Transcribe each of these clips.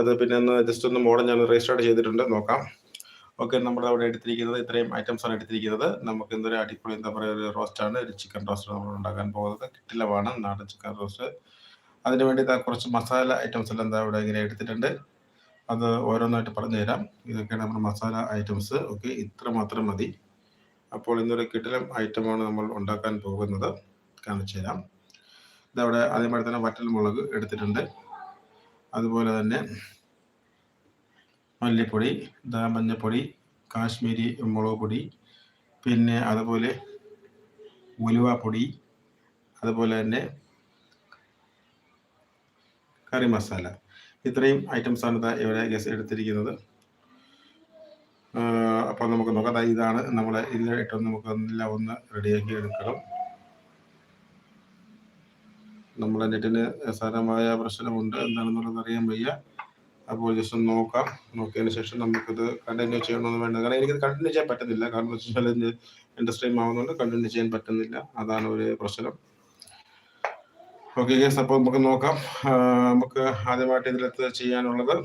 അത് പിന്നെ ഒന്ന് ജസ്റ്റ് ഒന്ന് മോഡൽ ഞാൻ രജിസ്റ്റർ ചെയ്തിട്ടുണ്ട് നോക്കാം. ഓക്കെ നമ്മുടെ അവിടെ എടുത്തിരിക്കുന്നത് ഇത്രയും ഐറ്റംസ് ആണ് എടുത്തിരിക്കുന്നത്. നമുക്ക് എന്തൊരു അടിപൊളി എന്താ പറയുക ഒരു റോസ്റ്റ് ആണ്. ഒരു ചിക്കൻ റോസ്റ്റ് നമ്മൾ ഉണ്ടാക്കാൻ പോകുന്നത്. കിട്ടിലമാണ് നാടൻ ചിക്കൻ റോസ്റ്റ് അതിന് വേണ്ടി കുറച്ച് മസാല ഐറ്റംസ് എല്ലാം എന്താ ഇവിടെ ഇങ്ങനെ എടുത്തിട്ടുണ്ട്. അത് ഓരോന്നായിട്ട് പറഞ്ഞു തരാം ഇതൊക്കെയാണ് നമ്മുടെ മസാല ഐറ്റംസ് ഓക്കെ ഇത്ര മാത്രം മതി. അപ്പോൾ ഇന്നൊരു കിട്ടിലം ഐറ്റമാണ് നമ്മൾ ഉണ്ടാക്കാൻ പോകുന്നത്. കാണിച്ചു തരാം ഇതവിടെ അതേമാതിരി തന്നെ വറ്റൽ മുളക് എടുത്തിട്ടുണ്ട്. അതുപോലെ തന്നെ മല്ലിപ്പൊടി ദാമഞ്ഞപ്പൊടി കാശ്മീരി മുളക് പൊടി പിന്നെ അതുപോലെ ഉലുവപ്പൊടി അതുപോലെ തന്നെ കറി മസാല. ഇത്രയും ഐറ്റംസാണ് ഇവിടെ ഗസ് എടുത്തിരിക്കുന്നത്. അപ്പോൾ നമുക്ക് നോക്കാം. ഇതാണ് നമ്മൾ ഇതിലായിട്ട് നമുക്ക് എല്ലാം ഒന്ന് റെഡിയാക്കി എടുക്കണം. നമ്മളെ നെറ്റിന് സാരമായ പ്രശ്നമുണ്ട് എന്താണെന്നുള്ളത് അറിയാൻ വയ്യ. അപ്പോൾ ജസ്റ്റ് ഒന്ന് നോക്കാം. നോക്കിയതിന് ശേഷം നമുക്കിത് കണ്ടിന്യൂ ചെയ്യണമെന്ന് വേണ്ട കാരണം എനിക്കിത് കണ്ടിന്യൂ ചെയ്യാൻ പറ്റുന്നില്ല. കാരണം എന്ന് വെച്ചാൽ എന്റെ സ്ട്രീം ആവുന്നതുകൊണ്ട് കണ്ടിന്യൂ ചെയ്യാൻ പറ്റുന്നില്ല. അതാണ് ഒരു പ്രശ്നം. ഓക്കെ ഗേസ് അപ്പോൾ നമുക്ക് നോക്കാം. നമുക്ക് ആദ്യമായിട്ട് ഇതിലത്ത് ചെയ്യാനുള്ളത്.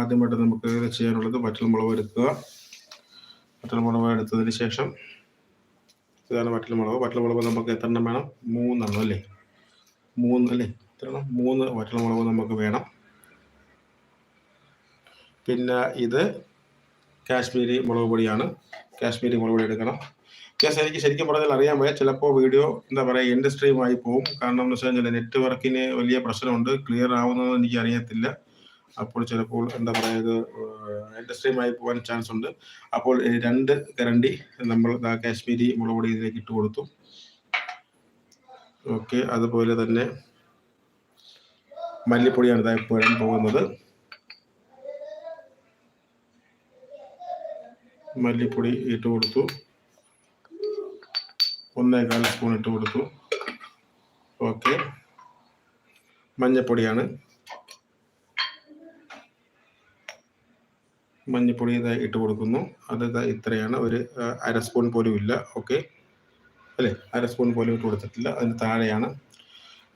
ആദ്യമായിട്ട് നമുക്ക് ചെയ്യാനുള്ളത് വറ്റൽ മുളക് എടുക്കുക വറ്റൽമുളക് എടുത്തതിന് ശേഷം ഇതാണ് വറ്റൽമുളക്. വറ്റൽമുളക് നമുക്ക് എത്ര എണ്ണം വേണം? മൂന്നെണ്ണം അല്ലേ? മൂന്ന് അല്ലേ? എത്ര എണ്ണം മൂന്ന് വറ്റൽമുളക് നമുക്ക് വേണം. പിന്നെ ഇത് കാശ്മീരി മുളക് പൊടിയാണ്. കാശ്മീരി മുളക് പൊടി എടുക്കണം. യെസ് എനിക്ക് ശരിക്കും പറഞ്ഞാൽ അറിയാൻ വയ്യ. ചിലപ്പോൾ വീഡിയോ എന്താ പറയുക ഇൻഡസ്ട്രിയുമായി പോകും. കാരണം എന്ന് വെച്ചാൽ നെറ്റ്വർക്കിന് വലിയ പ്രശ്നമുണ്ട്. ക്ലിയർ ആവുന്നത് എനിക്ക് അറിയത്തില്ല. അപ്പോൾ ചിലപ്പോൾ എന്താ പറയുക ഇൻഡസ്ട്രിയുമായി പോകാൻ ചാൻസ് ഉണ്ട്. അപ്പോൾ രണ്ട് കരണ്ടി നമ്മൾ കാശ്മീരി മുളക് പൊടി ഇതിലേക്ക് ഇട്ട് കൊടുത്തു. ഓക്കെ അതുപോലെ തന്നെ മല്ലിപ്പൊടിയാണ് ഇതായി ഇപ്പോൾ പോകുന്നത്. മല്ലിപ്പൊടി ഇട്ട് കൊടുത്തു. ഒന്നേകാൽ സ്പൂൺ ഇട്ട് കൊടുത്തു. ഓക്കെ മഞ്ഞപ്പൊടിയാണ്. മഞ്ഞപ്പൊടി ഇട്ട് കൊടുക്കുന്നു. അത് ഇതാ ഇത്രയാണ്. ഒരു അര സ്പൂൺ പോലും ഇല്ല. ഓക്കെ അല്ലേ? അര സ്പൂൺ പോലും ഇട്ട് കൊടുത്തിട്ടില്ല. അതിന് താഴെയാണ്.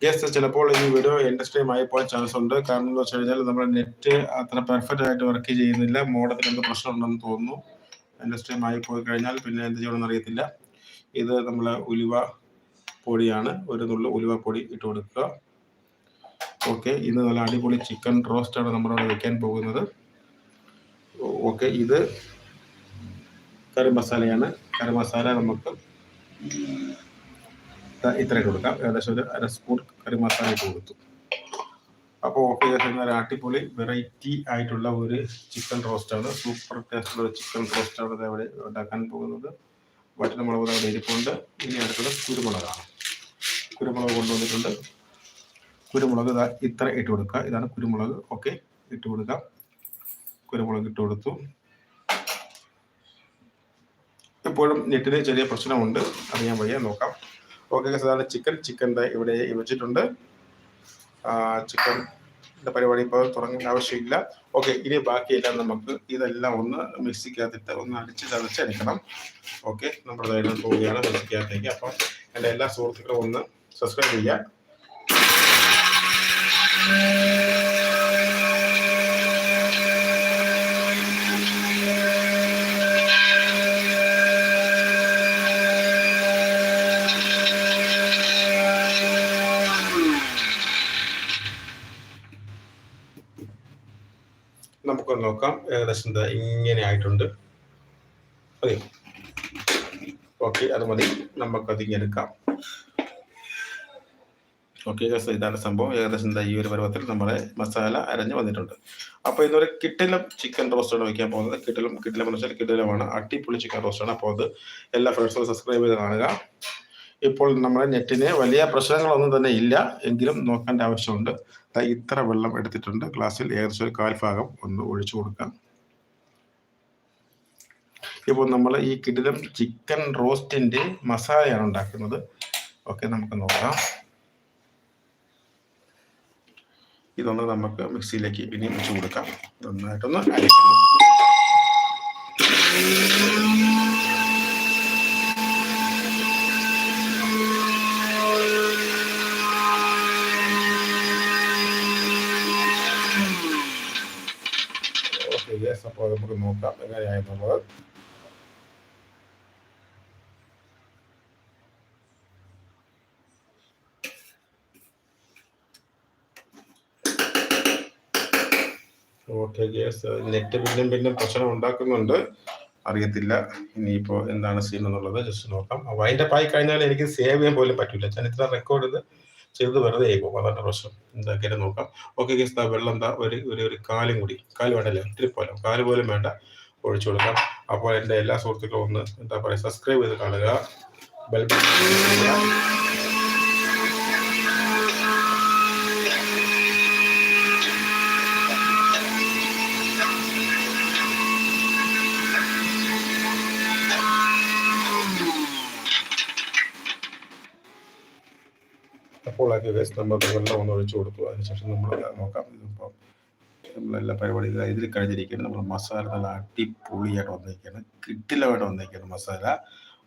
യെസ് ചിലപ്പോൾ ഈ വീഡിയോ എന്റെ സ്ട്രീം ആയി പോകാൻ ചാൻസ് ഉണ്ട്. കാരണം എന്ന് വെച്ച് കഴിഞ്ഞാൽ നമ്മുടെ നെറ്റ് അത്ര പെർഫെക്റ്റ് ആയിട്ട് വർക്ക് ചെയ്യുന്നില്ല. മോഡത്തിന് എന്ത് പ്രശ്നമുണ്ടെന്ന് തോന്നുന്നു. എന്റെ സ്ട്രീം ആയി പോയി കഴിഞ്ഞാൽ പിന്നെ എന്ത് ചെയ്യണമെന്ന് അറിയത്തില്ല. ഇത് നമ്മൾ ഉലുവ പൊടിയാണ്. ഒരു നുള്ളു ഉലുവ പൊടി ഇട്ട് കൊടുക്കുക. ഓക്കെ ഇന്ന് നല്ല അടിപൊളി ചിക്കൻ റോസ്റ്റാണ് നമ്മളോട് വയ്ക്കാൻ പോകുന്നത്. ഓക്കെ ഇത് കറി മസാലയാണ്. കറി മസാല നമുക്ക് ഇത്ര കൊടുക്കാം. ഏകദേശം ഒരു അര സ്പൂൺ കറി മസാല ഇട്ട് കൊടുത്തു. അപ്പോൾ ഓക്കെ ഒരു അടിപൊളി വെറൈറ്റി ആയിട്ടുള്ള ഒരു ചിക്കൻ റോസ്റ്റാണ്. സൂപ്പർ ടേസ്റ്റുള്ള ചിക്കൻ റോസ്റ്റാണ് ഇവിടെ ഉണ്ടാക്കാൻ പോകുന്നത്. വറ്റൽമുളക് അവിടെ ഇരിപ്പുണ്ട്. ഇനി അടുത്തത് കുരുമുളകാണ്. കുരുമുളക് കൊണ്ടുവന്നിട്ടുണ്ട്. കുരുമുളക് ഇതാ ഇത്ര ഇട്ട് കൊടുക്കുക. ഇതാണ് കുരുമുളക്. ഓക്കെ ഇട്ട് കൊടുക്കാം. കുരുമുളക് ഇട്ട് കൊടുത്തു. എപ്പോഴും നെറ്റിന് ചെറിയ പ്രശ്നമുണ്ട്. അറിയാൻ വയ്യ നോക്കാം. ഓക്കെ സാധാരണ ചിക്കൻ ചിക്കൻ ഇവിടെ വെച്ചിട്ടുണ്ട്. ചിക്കൻ പരിപാടി ഇപ്പോൾ തുടങ്ങേണ്ട ആവശ്യമില്ല. ഓക്കെ ഇനി ബാക്കിയെല്ലാം നമുക്ക് ഇതെല്ലാം ഒന്ന് മിക്സിക്കകത്തിട്ട് ഒന്ന് അടിച്ച് ചതച്ചെടുക്കണം ഓക്കെ നമ്മുടെ ഇതായിട്ട് പോവുകയാണ് മിക്സിക്കകത്തേക്ക്. അപ്പം എന്റെ എല്ലാ സുഹൃത്തുക്കളും ഒന്ന് സബ്സ്ക്രൈബ് ചെയ്യുക. നോക്കാം. ഏകദേശം എന്താ ഇങ്ങനെ ആയിട്ടുണ്ട്. മതി ഓക്കെ അത് മതി. നമുക്കത് ഇങ്ങനെ എടുക്കാം. ഓക്കെ ഇതാണ് സംഭവം. ഏകദേശം എന്താ ഈ ഒരു പരുവത്തിൽ നമ്മുടെ മസാല അരഞ്ഞ് വന്നിട്ടുണ്ട്. അപ്പോൾ ഇന്നൊരു കിട്ടിലും ചിക്കൻ റോസ്റ്റാണ് വയ്ക്കാൻ പോകുന്നത്. കിട്ടിലും കിട്ടിലും എന്ന് വെച്ചാൽ കിട്ടിലുമാണ്. അടിപൊളി ചിക്കൻ റോസ്റ്റാണ്. അപ്പോൾ അത് എല്ലാ ഫ്രണ്ട്സും സബ്സ്ക്രൈബ് ചെയ്ത് കാണുക. ഇപ്പോൾ നമ്മുടെ നെറ്റിന് വലിയ പ്രശ്നങ്ങളൊന്നും തന്നെ ഇല്ല. എങ്കിലും നോക്കേണ്ട ആവശ്യമുണ്ട്. ഇത്ര വെള്ളം എടുത്തിട്ടുണ്ട്. ഗ്ലാസ്സിൽ ഏകദേശം ഒരു കാൽഭാഗം ഒന്ന് ഒഴിച്ചു കൊടുക്കാം. ഇപ്പോൾ നമ്മൾ ഈ കിടിലം ചിക്കൻ റോസ്റ്റിന്റെ മസാലയാണ് ഉണ്ടാക്കുന്നത്. ഓക്കെ നമുക്ക് നോക്കാം. ഇതൊന്ന് നമുക്ക് മിക്സിയിലേക്ക് ഇനി വെച്ച് കൊടുക്കാം. നന്നായിട്ടൊന്ന് അരയ്ക്കണം യെസ് അപ്പോൾ നമുക്ക് നോക്കാം എങ്ങനെയായെന്നുള്ളത്. ഓക്കെ യെസ് നെറ്റ് പിന്നും പിന്നും പ്രശ്നം ഉണ്ടാക്കുന്നുണ്ട്. അറിയത്തില്ല. ഇനിയിപ്പോൾ എന്താണ് സീൻ എന്നുള്ളത് ജസ്റ്റ് നോക്കാം. വൈൻഡപ്പ് ആയി കഴിഞ്ഞാൽ എനിക്ക് സേവ് ചെയ്യാൻ പോലും പറ്റില്ല ഞാൻ ഇത്ര റെക്കോർഡ് ചെയ്ത് ചെയ്ത് വെറുതെ ആയി പോകും. അതാണ് പ്രശ്നം. എന്താക്കിയാലും നോക്കാം. ഓക്കെ കേസ് വെള്ളം എന്താ ഒരു ഒരു ഒരു കാലും കൂടി. കാൽ വേണ്ടല്ലേ ഒത്തിരി പോലും. കാൽ പോലും വേണ്ട. ഒഴിച്ചു കൊടുക്കാം. അപ്പോൾ എന്റെ എല്ലാ സുഹൃത്തുക്കളും ഒന്ന് എന്താ പറയുക സബ്സ്ക്രൈബ് ചെയ്ത് കാണുക. ബെൽ ആക്കി വേസ്റ്റ് നമ്മൾ ഒന്ന് ഒഴിച്ചു കൊടുത്തു. അതിനുശേഷം നമ്മൾ നോക്കാം. ഇതിപ്പോൾ നമ്മളെല്ലാ പരിപാടികളും ഇതിൽ കഴിഞ്ഞിരിക്കുകയാണ്. നമ്മൾ മസാല നല്ല അടിപൊളിയായിട്ട് വന്നിരിക്കുകയാണ്. കിട്ടിലമായിട്ട് വന്നിരിക്കുകയാണ് മസാല.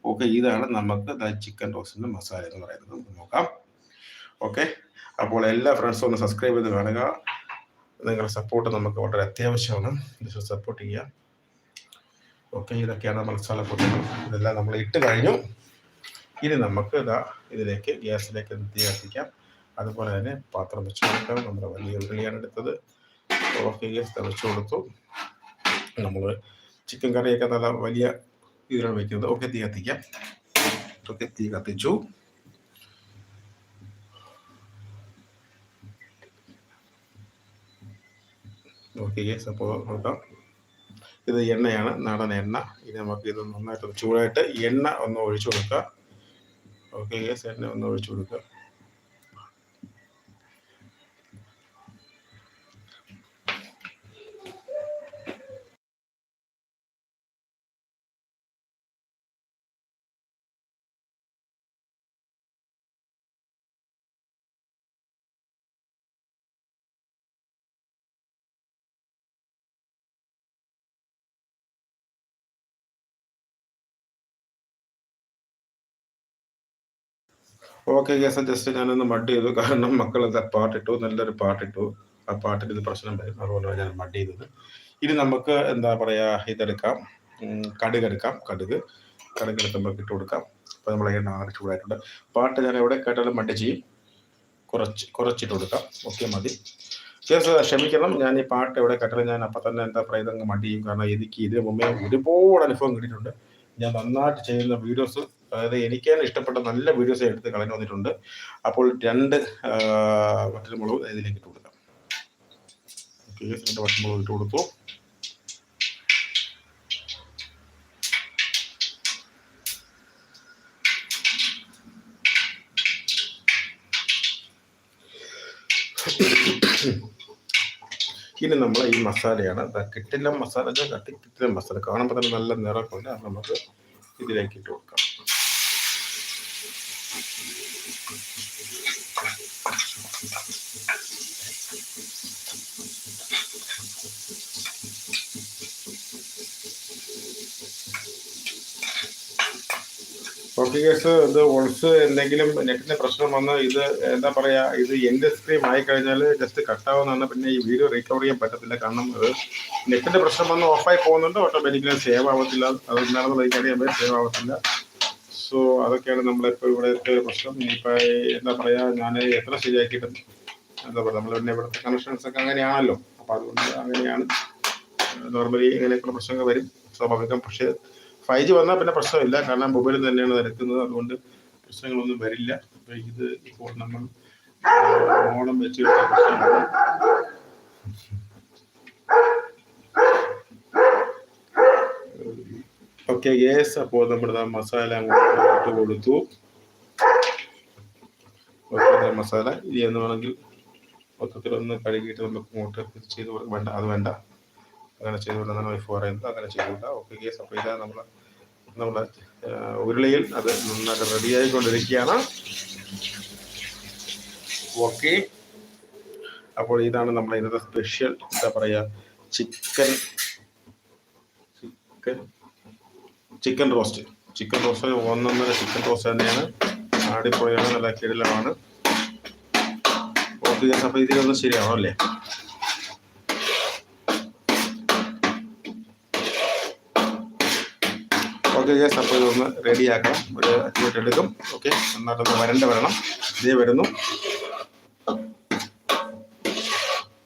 ഓക്കെ ഇതാണ് നമുക്ക് ചിക്കൻ റോസ്റ്റിന്റെ മസാല എന്ന് പറയുന്നത്. നമുക്ക് നോക്കാം. ഓക്കെ അപ്പോൾ എല്ലാ ഫ്രണ്ട്സും ഒന്ന് സബ്സ്ക്രൈബ് ചെയ്ത് കാണുക. നിങ്ങളുടെ സപ്പോർട്ട് നമുക്ക് വളരെ അത്യാവശ്യമാണ്. സപ്പോർട്ട് ചെയ്യുക. ഓക്കെ ഇതൊക്കെയാണ് മസാല പൊട്ടുകൾ ഇതെല്ലാം നമ്മൾ ഇട്ട് കഴിഞ്ഞു. ഇനി നമുക്ക് ഇതാ ഇതിലേക്ക് ഗ്യാസിലേക്ക് തീ കത്തിക്കാം. അതുപോലെ തന്നെ പാത്രം വെച്ച് കൊടുക്കാം നമ്മുടെ വലിയ ഉരുളിയാണ് എടുത്തത്. ഓക്കെ തിളച്ചു കൊടുത്തു. നമ്മൾ ചിക്കൻ കറിയൊക്കെ നല്ല വലിയ ഇതിലാണ് വെക്കുന്നത്. ഒക്കെ തീ കത്തിക്കാം. ഒക്കെ തീ കത്തിച്ചു. ഓക്കെ ഗ്യാസ് അപ്പോൾ നോക്കാം. ഇത് എണ്ണയാണ് നാടൻ എണ്ണ. ഇനി നമുക്ക് ഇത് നന്നായിട്ട് ചൂടായിട്ട് എണ്ണ ഒന്ന് ഒഴിച്ചു കൊടുക്കുക ഓക്കെ ഗ്യാസ് എണ്ണ ഒന്ന് ഒഴിച്ചു കൊടുക്കുക ഓക്കെ കേസ് ജസ്റ്റ് ഞാനൊന്ന് മഡ് ചെയ്തു. കാരണം മക്കൾ പാട്ടിട്ടു നല്ലൊരു പാട്ടിട്ടു. ആ പാട്ടിന് ഇത് പ്രശ്നം വരും അതുകൊണ്ടാണ് ഞാൻ മഡ് ചെയ്തത്. ഇനി നമുക്ക് എന്താ പറയാ ഇതെടുക്കാം. കടുക് എടുക്കാം. കടുക്. കടുക് എടുക്കുമ്പോൾ ഇട്ട് കൊടുക്കാം. അപ്പോൾ നമ്മളെ ആറ് ചൂടായിട്ടുണ്ട്. പാട്ട് ഞാൻ എവിടെ കേട്ടാലും മഡ് ചെയ്യും. കുറച്ച് കുറച്ചിട്ട് കൊടുക്കാം. ഓക്കെ മതി. കേസ് ക്ഷമിക്കണം. ഞാൻ ഈ പാട്ട് എവിടെ കേട്ടാലും ഞാൻ അപ്പം തന്നെ എന്താ പറയുക മടിയും ചെയ്യും. കാരണം എനിക്ക് ഇതിന് മുമ്പേ ഒരുപാട് അനുഭവം കിട്ടിയിട്ടുണ്ട്. ഞാൻ നന്നായിട്ട് ചെയ്യുന്ന വീഡിയോസ് അതായത് എനിക്ക് തന്നെ ഇഷ്ടപ്പെട്ട നല്ല വീഡിയോസ് എടുത്ത് കളഞ്ഞു വന്നിട്ടുണ്ട്. അപ്പോൾ രണ്ട് വറ്റൽമുളക് ഇതിലേക്ക് ഇട്ട് കൊടുക്കാം. ഓക്കെ രണ്ട് ഇട്ട് കൊടുത്തു. ഇനി നമ്മൾ ഈ മസാലയാണ് കിട്ടില്ല മസാല കട്ടി കിട്ടില്ല മസാല. കാണുമ്പോൾ തന്നെ നല്ല നിറമൊക്കെ അത് നമുക്ക് ഇതിലേക്ക് ഇട്ട് കൊടുക്കാം. കേസ് ഇത് ഒൾസ് എന്തെങ്കിലും നെറ്റിന് പ്രശ്നം വന്ന് ഇത് എന്താ പറയുക ഇത് എന്റെ സ്ക്രീം ആയി കഴിഞ്ഞാൽ ജസ്റ്റ് കട്ടാവുന്നതാണ് പിന്നെ ഈ വീഡിയോ റീകവർ ചെയ്യാൻ പറ്റത്തില്ല. കാരണം ഇത് നെറ്റിന്റെ പ്രശ്നം വന്ന് ഓഫായി പോകുന്നുണ്ട്. ഓട്ടോമാറ്റിക്കലി സേവ് ആവത്തില്ല. അത് എന്താണെന്ന് എനിക്കറിയാൻ സേവ് ആവത്തില്ല. സോ അതൊക്കെയാണ് നമ്മളിപ്പോൾ ഇവിടുത്തെ പ്രശ്നം. ഇനിയിപ്പോൾ എന്താ പറയുക ഞാൻ എത്ര ശരിയാക്കിയിട്ടും എന്താ പറയുക നമ്മൾ പിന്നെ ഇവിടുത്തെ കണക്ഷൻസ് ഒക്കെ അങ്ങനെയാണല്ലോ. അപ്പോൾ അതുകൊണ്ട് അങ്ങനെയാണ്. നോർമലി ഇങ്ങനെയൊക്കെയുള്ള പ്രശ്നങ്ങൾ വരും സ്വാഭാവികം. പക്ഷേ ഫൈവ് ജി വന്നാൽ പിന്നെ പ്രശ്നമില്ല. കാരണം മൊബൈൽ തന്നെയാണ് നിരക്കുന്നത്. അതുകൊണ്ട് പ്രശ്നങ്ങളൊന്നും വരില്ല. അപ്പോൾ ഇത് ഇപ്പോൾ നമ്മൾ ഓണം വെച്ച് പ്രശ്നമാണ് ഓക്കെ യെസ് അപ്പോൾ നമ്മുടെ മസാല അങ്ങോട്ട് കൊടുത്തു. ഓക്കെ മസാല. ഇനി എന്ന് വേണമെങ്കിൽ മൊത്തത്തിലൊന്ന് കഴുകിയിട്ട് നമുക്ക് ഇങ്ങോട്ട് ചെയ്ത് വേണ്ട അത് വേണ്ട. അങ്ങനെ ചെയ്തുകൊണ്ടെന്നാണ് വൈഫ് പറയുന്നത് അങ്ങനെ ചെയ്തുകൊണ്ട് ഓക്കെ യെസ് അപ്പോൾ ഇതാ നമ്മൾ നമ്മുടെ ഉരുളിയിൽ അത് നന്നായിട്ട് റെഡിയായിക്കൊണ്ടിരിക്കുകയാണ് ഓക്കെ അപ്പോൾ ഇതാണ് നമ്മുടെ ഇന്നത്തെ സ്പെഷ്യൽ എന്താ പറയുക chicken chicken chicken roast. Chicken roast ഒന്നൊന്നര ചിക്കൻ റോസ്റ്റ് തന്നെയാണ്. ആടിപ്പൊഴിയാണ് നല്ല കിടിലമാണ്. ഓക്കെ അപ്പോൾ ഇതിലൊന്നും ശരിയാണോ അല്ലേ? ഓക്കെ ഗ്യാസ് അപ്പോൾ ഇതൊന്ന് റെഡിയാക്കണം ഒരു അഞ്ച് മിനിറ്റ് എടുക്കും. ഓക്കെ എന്നാലൊന്ന് വരണ്ട വരണം. ഇതേ വരുന്നു.